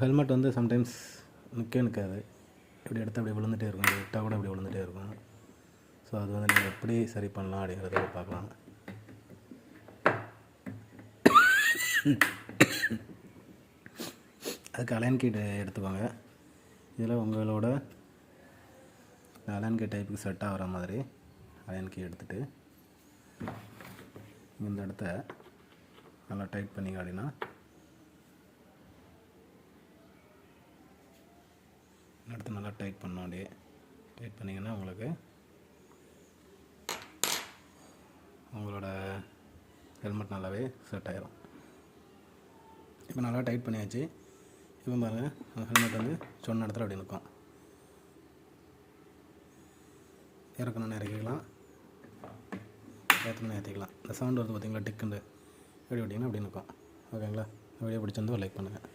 Helmet வந்து sometimes நிற்க நிற்காது இப்படி எடுத்து அப்படியே விழுந்துட்டே இருக்கும். இப்படி விட்டால் கூட அப்படி விழுந்துட்டே இருக்கும். ஸோ அது வந்து நீங்கள் எப்படி சரி பண்ணலாம் அப்படிங்கிறத பார்க்கலாம். அதுக்கு அலைன் கீட் எடுத்துக்கோங்க. இதில் உங்களோட அலைன் கீ டைப்புக்கு செட் ஆகிற மாதிரி அலைன் கீ எடுத்துகிட்டு இந்த இடத்த நல்லா டைட் பண்ணிங்க அப்படின்னா இந்த நல்லா டைட் பண்ணோம் அப்படியே. டைட் பண்ணிங்கன்னா உங்களுக்கு உங்களோட ஹெல்மெட் நல்லாவே செட் ஆயிரும். இப்போ நல்லா டைட் பண்ணியாச்சு. இப்போ பாருங்கள் ஹெல்மெட் வந்து சொன்ன இடத்துல அப்படி நிற்கும். இறக்கணும்னு இறக்கிக்கலாம். ஏற்றணும்னு ஏற்றிக்கலாம் இந்த சவுண்ட் வருது பார்த்தீங்களா டிக்குண்டு எப்படி விட்டிங்கன்னா அப்படி நிற்கும். ஓகேங்களா வீடியோ பிடிச்சிருந்து லைக் பண்ணுங்கள்